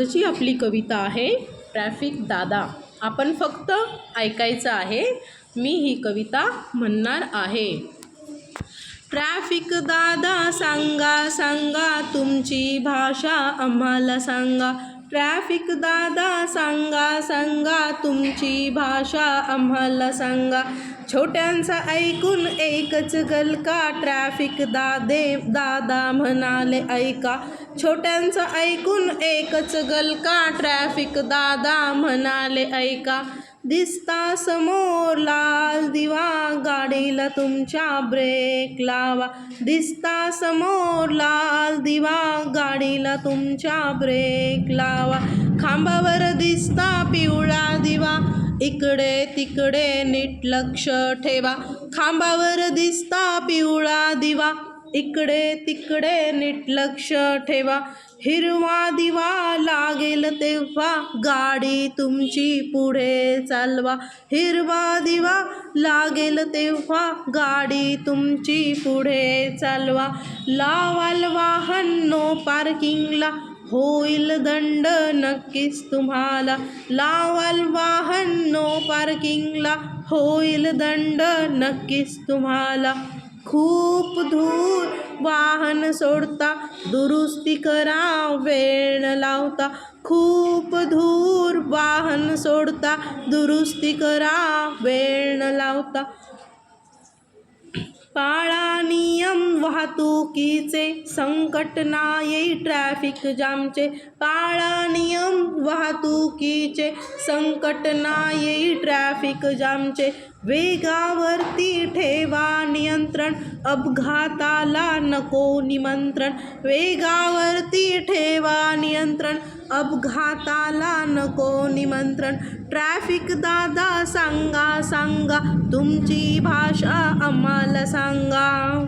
आजची आपली कविता आहे ट्रॅफिक दादा. आपण फक्त ऐकायचं आहे मी ही कविता म्हणणार आहे. ट्रॅफिक दादा सांगा सांगा तुमची भाषा आम्हाला सांगा. ट्रॅफिक दादा सांगा सांगा. तुमची भाषा आम्हाला सांगा. छोट्यांचा ऐकून एकच गलका ट्रॅफिक दादे दादा म्हणाले ऐका. छोट्यांचं ऐकून एकच गलका ट्रॅफिक दादा म्हणाले ऐका. दिसता समोर लाल दिवा गाडीला तुमच्या ब्रेक लावा. दिसता समोर लाल दिवा गाडीला तुमच्या ब्रेक लावा. खांबावर दिसता पिवळा दिवा इकडे तिकडे नीट लक्ष ठेवा. खांबावर दिसता पिवळा दिवा इकडे तिकडे नीट लक्ष ठेवा. हिरवा दिवा लागेल तेव्हा गाडी तुमची पुढे चालवा. हिरवा दिवा लागेल तेव्हा गाडी तुमची पुढे चालवा. लावाल वाहन नो पार्किंगला होईल दंड नक्कीच तुम्हाला. लावाल वाहन नो पार्किंगला होईल दंड नक्कीच तुम्हाला. खूप धूर वाहन सोडता दुरुस्ती करा वेळ लावता. खूप धूर वाहन सोडता दुरुस्ती करा वेळ लावता. पाळा नियम वाहतुकीचे संकट ना येई ट्रॅफिक जामचे पाळा नियम वाहतुकीचे संकट ना येई ट्रॅफिक जामचे वेगावरती ठेवा नियंत्रण अपघाताला नको निमंत्रण. वेगावरती ठेवा नियंत्रण अपघाताला नको निमंत्रण. ट्रॅफिक दादा सांगा सांगा तुमची भाषा आम्हाला सांगा.